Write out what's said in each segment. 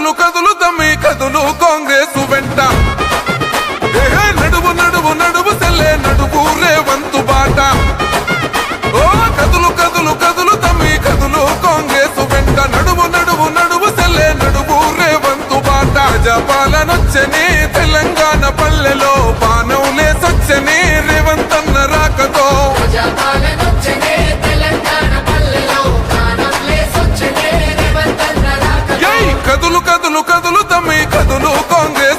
కదులు కదులు తమ్మి కదులు కాంగ్రెస్ వెంట. నడువు నడువు నడువు సెల్లే నడువు రేవంతు బాట. ఓ కదులు కదులు కదులు తమ్మి కదులు కాంగ్రెస్ వెంట. నడువు నడువు నడువు సెల్లే నడువు రేవంతు బాట. జపాలనొచ్చని తెలంగాణ పల్లెలో పానవులే సచ్చని రేవంత కదులు కదులు కదులు తమ్మి కదులు కొంగే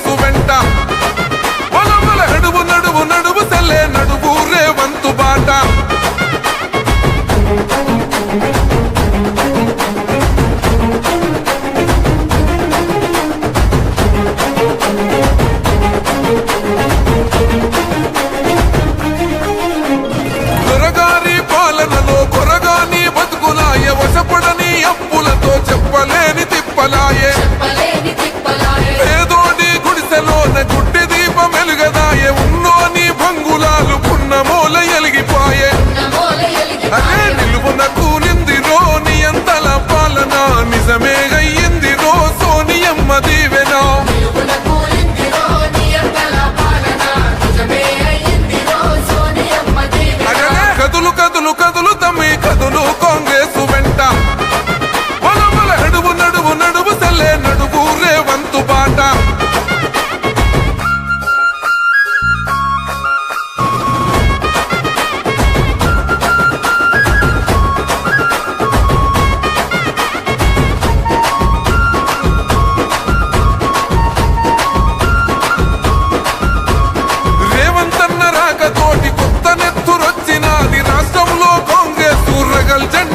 i'm Super Golden